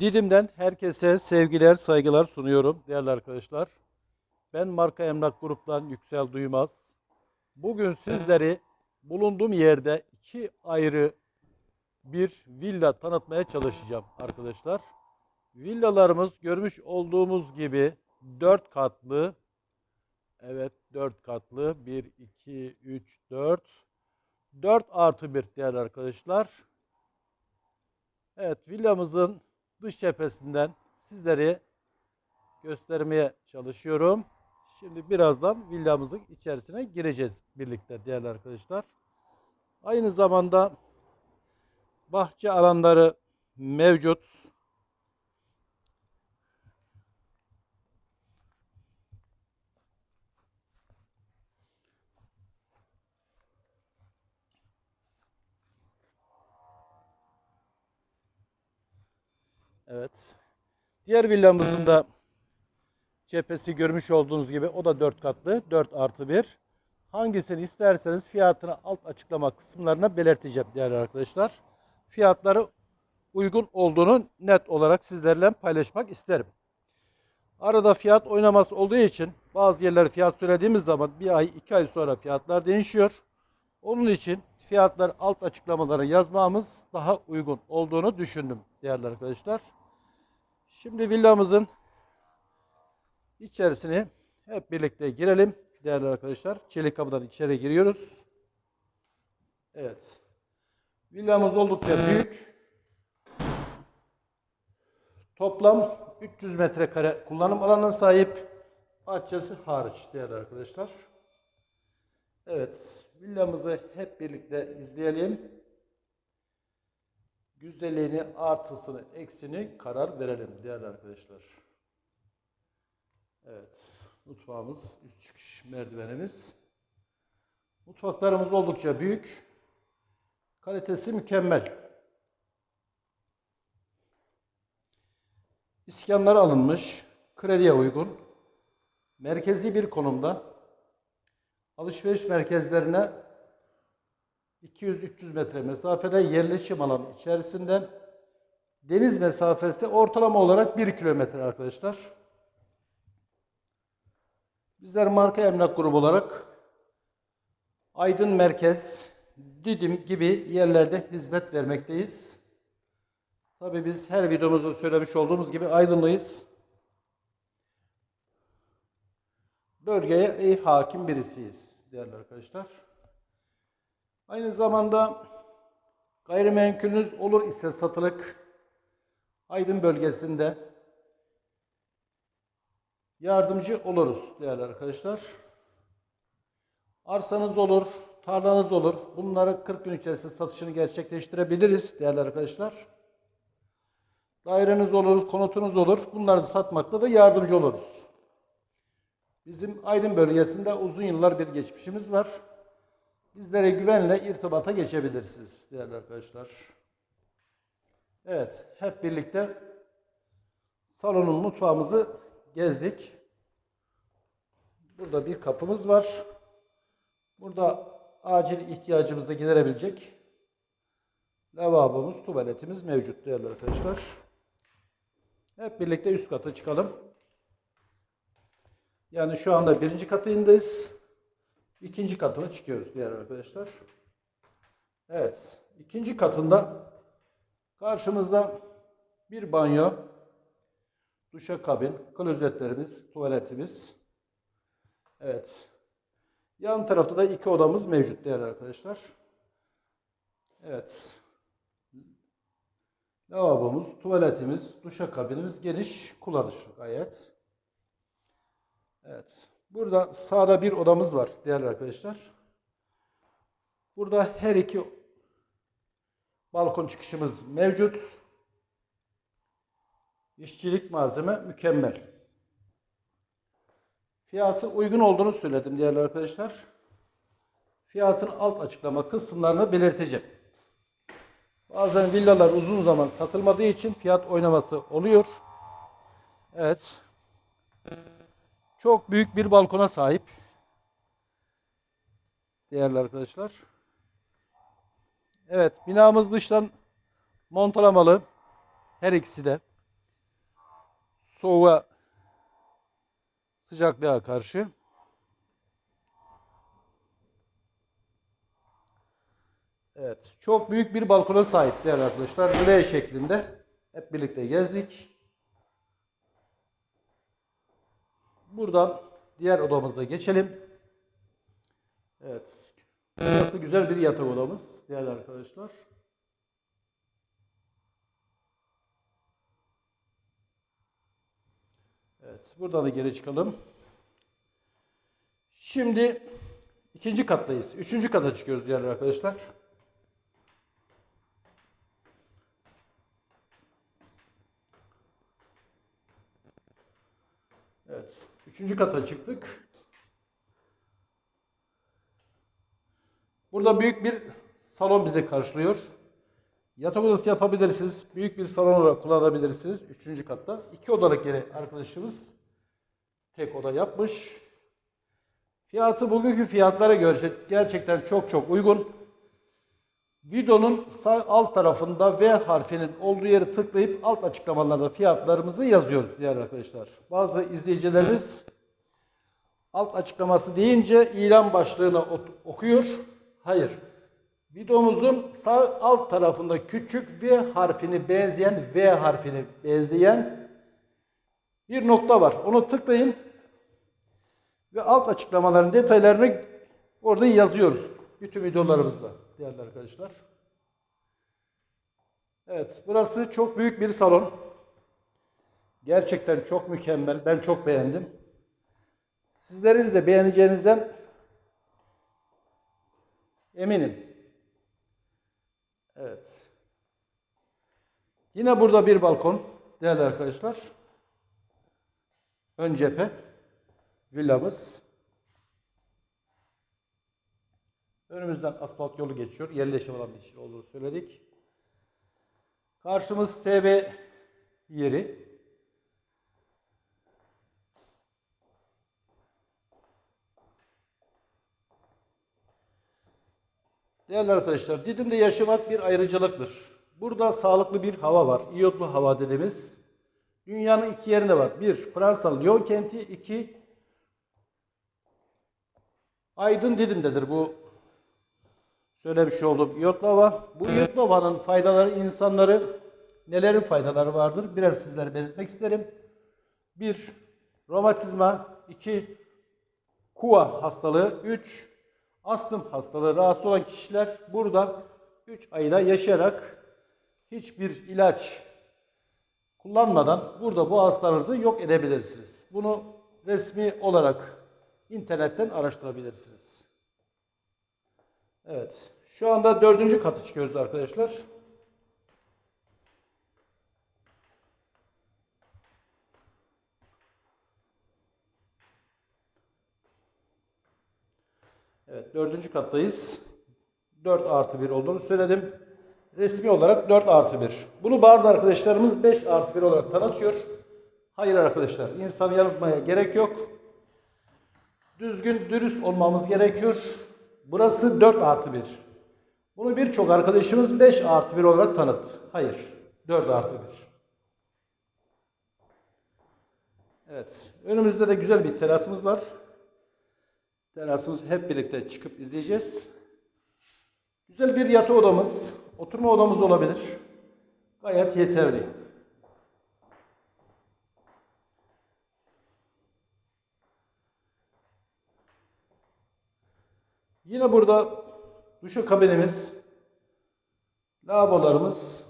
Didim'den herkese sevgiler, saygılar sunuyorum değerli arkadaşlar. Ben Marka Emlak Grup'tan Yüksel Duymaz. Bugün sizleri bulunduğum yerde iki ayrı bir villa tanıtmaya çalışacağım arkadaşlar. Villalarımız görmüş olduğumuz gibi 4 katlı. Evet 4 katlı. 1, 2, 3, 4. 4 artı 1 değerli arkadaşlar. Evet villamızın dış cephesinden sizleri göstermeye çalışıyorum. Şimdi birazdan villamızın içerisine gireceğiz birlikte değerli arkadaşlar. Aynı zamanda bahçe alanları mevcut. Evet. Diğer villamızın da cephesi görmüş olduğunuz gibi o da 4 katlı. 4 artı 1. Hangisini isterseniz fiyatını alt açıklama kısımlarına belirteceğim değerli arkadaşlar. Fiyatları uygun olduğunu net olarak sizlerle paylaşmak isterim. Arada fiyat oynaması olduğu için bazı yerlere fiyat söylediğimiz zaman bir ay iki ay sonra fiyatlar değişiyor. Onun için fiyatlar alt açıklamalara yazmamız daha uygun olduğunu düşündüm değerli arkadaşlar. Şimdi villamızın içerisine hep birlikte girelim değerli arkadaşlar. Çelik kapıdan içeri giriyoruz. Evet. Villamız oldukça büyük. Toplam 300 metrekare kullanım alanına sahip. Bahçesi hariç değerli arkadaşlar. Evet. Villamızı hep birlikte izleyelim. Güzelliğini, artısını, eksini karar verelim değerli arkadaşlar. Evet. Mutfağımız, üst çıkış merdivenimiz. Mutfaklarımız oldukça büyük. Kalitesi mükemmel. İskanlar alınmış. Krediye uygun. Merkezi bir konumda. Alışveriş merkezlerine 200-300 metre mesafede yerleşim alanı içerisinde deniz mesafesi ortalama olarak 1 kilometre arkadaşlar. Bizler marka emlak grubu olarak Aydın Merkez, Didim gibi yerlerde hizmet vermekteyiz. Tabii biz her videomuzda söylemiş olduğumuz gibi Aydınlıyız. Bölgeye iyi hakim birisiyiz değerli arkadaşlar. Aynı zamanda gayrimenkulünüz olur ise satılık Aydın bölgesinde yardımcı oluruz değerli arkadaşlar. Arsanız olur, tarlanız olur. Bunları 40 gün içerisinde satışını gerçekleştirebiliriz değerli arkadaşlar. Daireniz olur, konutunuz olur. Bunları satmakta da yardımcı oluruz. Bizim Aydın bölgesinde uzun yıllar bir geçmişimiz var. Bizlere güvenle irtibata geçebilirsiniz değerli arkadaşlar. Evet, hep birlikte salonun mutfağımızı gezdik. Burada bir kapımız var. Burada acil ihtiyacımızı giderebilecek lavabomuz, tuvaletimiz mevcut değerli arkadaşlar. Hep birlikte üst kata çıkalım. Yani şu anda birinci katındayız. İkinci katına çıkıyoruz diğer arkadaşlar. Evet. ikinci katında karşımızda bir banyo, duşakabin, klozetlerimiz, tuvaletimiz. Evet. Yan tarafta da iki odamız mevcut değerli arkadaşlar. Evet. Lavabomuz, tuvaletimiz, duşakabinimiz geniş, kullanışlı gayet. Evet. Burada sağda bir odamız var değerli arkadaşlar. Burada her iki balkon çıkışımız mevcut. İşçilik malzeme mükemmel. Fiyatı uygun olduğunu söyledim değerli arkadaşlar. Fiyatın alt açıklama kısımlarını belirteceğim. Bazen villalar uzun zaman satılmadığı için fiyat oynaması oluyor. Evet. Çok büyük bir balkona sahip. Değerli arkadaşlar. Evet, binamız dıştan montalamalı. Her ikisi de. soğuğa sıcaklığa karşı. Evet. Çok büyük bir balkona sahip değerli arkadaşlar. L şeklinde. Hep birlikte gezdik. Buradan diğer odamıza geçelim. Evet. Burası güzel bir yatak odamız değerli arkadaşlar. Evet. Buradan da geri çıkalım. Şimdi ikinci kattayız. Üçüncü kata çıkıyoruz değerli arkadaşlar. Evet. Üçüncü kata çıktık. Burada büyük bir salon bizi karşılıyor. Yatak odası yapabilirsiniz. Büyük bir salon olarak kullanabilirsiniz. Üçüncü katta. İki odalık yeri arkadaşımız tek oda yapmış. Fiyatı bugünkü fiyatlara göre gerçekten çok çok uygun. Videonun sağ alt tarafında V harfinin olduğu yeri tıklayıp alt açıklamalarda fiyatlarımızı yazıyoruz değerli arkadaşlar. Bazı izleyicilerimiz alt açıklaması deyince ilan başlığını okuyor. Hayır. Videomuzun sağ alt tarafında küçük V harfini benzeyen V harfini benzeyen bir nokta var. Onu tıklayın ve alt açıklamaların detaylarını orada yazıyoruz. Bütün videolarımızda değerli arkadaşlar. Evet, burası çok büyük bir salon. Gerçekten çok mükemmel. Ben çok beğendim. Sizlerin de beğeneceğinizden eminim. Evet. Yine burada bir balkon değerli arkadaşlar. Ön cephe villamız. Önümüzden asfalt yolu geçiyor. Yerleşim alanı için olduğunu söyledik. Karşımız TB yeri. Değerli arkadaşlar, Didim'de yaşamak bir ayrıcalıktır. Burada sağlıklı bir hava var. İyotlu hava dediğimiz. Dünyanın iki yerinde var. Bir, Fransa Lyon kenti. iki Aydın Didim'dedir bu söylemiş olduğum iyotlava. Bu iyotlavanın faydaları insanları nelerin faydaları vardır? Biraz sizlere belirtmek isterim. Bir, romatizma. iki kuva hastalığı. Üç, astım hastalığı rahatsız olan kişiler burada 3 ayda yaşayarak hiçbir ilaç kullanmadan burada bu hastanızı yok edebilirsiniz. Bunu resmi olarak internetten araştırabilirsiniz. Evet. Şu anda dördüncü katı çıkıyoruz arkadaşlar. Evet, dördüncü kattayız. 4 artı 1 olduğunu söyledim. Resmi olarak 4 artı 1. Bunu bazı arkadaşlarımız 5 artı 1 olarak tanıtıyor. Hayır arkadaşlar, insanı yanıltmaya gerek yok. Düzgün, dürüst olmamız gerekiyor. Burası 4 artı 1. Bunu birçok arkadaşımız 5 artı 1 olarak tanıt. Hayır, 4 artı 1. Evet, önümüzde de güzel bir terasımız var. Terasımızı hep birlikte çıkıp izleyeceğiz. Güzel bir yatı odamız, oturma odamız olabilir. Gayet yeterli. Yine burada duşa kabinimiz, lavabolarımız,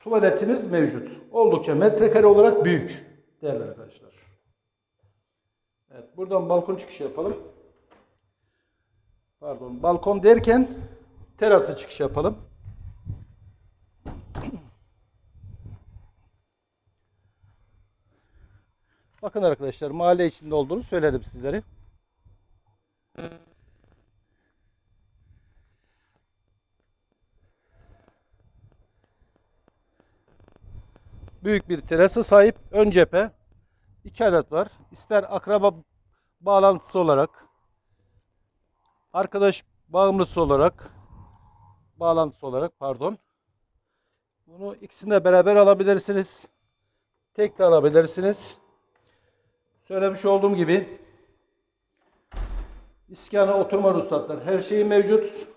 tuvaletimiz mevcut. Oldukça metrekare olarak büyük değerli arkadaşlar. Evet, buradan balkon çıkışı yapalım. Pardon, balkon derken terasa çıkış yapalım. Bakın arkadaşlar, mahalle içinde olduğunu söyledim sizlere. Büyük bir terasa sahip. Ön cephe. iki adet var. İster akraba bağlantısı olarak, arkadaş bağımlısı olarak, bağlantısı olarak pardon. Bunu ikisini de beraber alabilirsiniz. tek de alabilirsiniz. Söylemiş olduğum gibi iskana oturma ruhsatları her şeyi mevcut.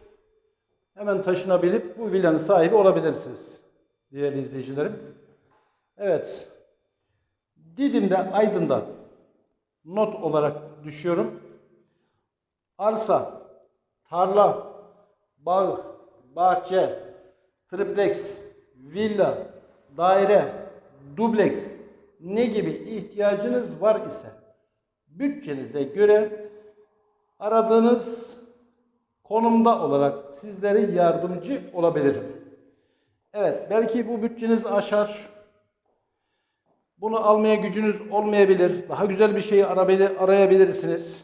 Hemen taşınabilip bu villanın sahibi olabilirsiniz. Değerli izleyicilerim. Evet. Didim'de Aydın'da not olarak düşüyorum. Arsa, tarla, bağ, bahçe, triplex, villa, daire, dubleks ne gibi ihtiyacınız var ise bütçenize göre aradığınız konumda olarak sizlere yardımcı olabilirim. Evet, belki bu bütçeniz aşar. Bunu almaya gücünüz olmayabilir. Daha güzel bir şeyi arayabilirsiniz.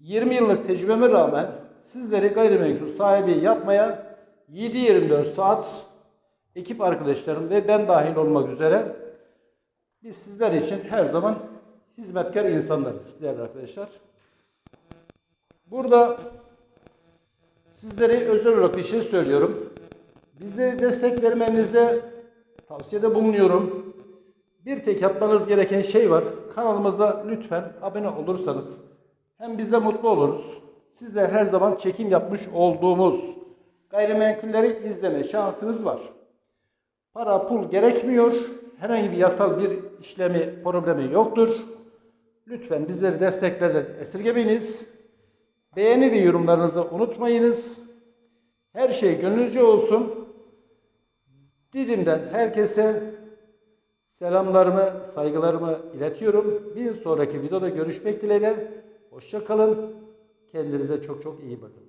20 yıllık tecrübeme rağmen sizleri gayrimenkul sahibi yapmaya 7-24 saat ekip arkadaşlarım ve ben dahil olmak üzere biz sizler için her zaman hizmetkar insanlarız değerli arkadaşlar. Burada sizlere özel olarak bir şey söylüyorum. Bize destek vermenize tavsiyede bulunuyorum. Bir tek yapmanız gereken şey var. Kanalımıza lütfen abone olursanız hem biz de mutlu oluruz. Siz de her zaman çekim yapmış olduğumuz gayrimenkulleri izleme şansınız var. Para pul gerekmiyor. Herhangi bir yasal bir işlemi, problemi yoktur. Lütfen bizleri desteklerden esirgemeyiniz. Beğeni ve yorumlarınızı unutmayınız. Her şey gönlünüzce olsun. Didim'den herkese selamlarımı, saygılarımı iletiyorum. Bir sonraki videoda görüşmek dileğiyle. Hoşça kalın. Kendinize çok çok iyi bakın.